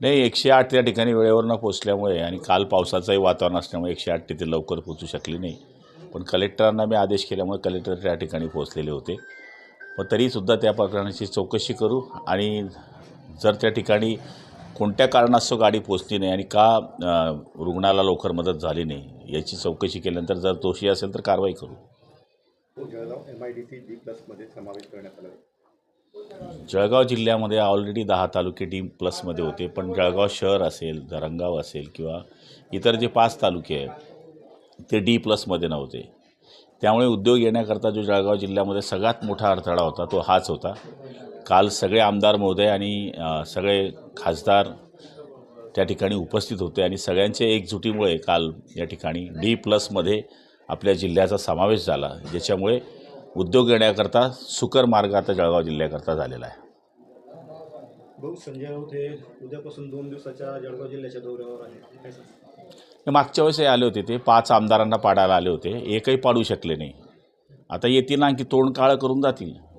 नाही एकशे आठ त्या ठिकाणी वेळेवर न पोचल्यामुळे आणि काल पावसाचंही वातावरण असल्यामुळे एकशे आठ तिथे लवकर पोचू शकली नाही. पण कलेक्टरांना मी आदेश केल्यामुळे कलेक्टर त्या ठिकाणी पोचलेले होते. पण तरीसुद्धा त्या प्रकरणाची चौकशी करू आणि जर त्या ठिकाणी कोणत्या कारणास्तव गाडी पोचली नाही आणि का रुग्णाला लवकर मदत झाली नाही याची चौकशी केल्यानंतर जर दोषी असेल तर कारवाई करू. Jalgaon M I D C D प्लसमध्ये समावेश करण्यात आला. जळगाव जिल्ह्यामध्ये ऑलरेडी दहा तालुके डी प्लसमध्ये होते. पण जळगाव शहर असेल धरणगाव असेल किंवा इतर जे पाच तालुके आहेत ते डी प्लसमध्ये नव्हते. त्यामुळे उद्योग येण्याकरता जो जळगाव जिल्ह्यामध्ये सगळ्यात मोठा अडथळा होता तो हाच होता. काल सगळे आमदार महोदय आणि सगळे खासदार त्या ठिकाणी उपस्थित होते आणि सगळ्यांच्या एकजुटीमुळे काल या ठिकाणी डी प्लसमध्ये आपल्या जिल्ह्याचा समावेश झाला ज्याच्यामुळे उद्योग येण्याकरता सुकर मार्ग आता जळगाव जिल्ह्याकरता झालेला आहे. भाऊ संजय राऊत हे उद्यापासून दोन दिवसाच्या जळगाव जिल्ह्याच्या दौऱ्यावर आहे? हे मागच्या वेळेस आले होते ते. पाच आमदारांना पाडायला आले होते. एकही पाडू शकले नाही. आता येतील आणखी तोंड काळं करून जातील.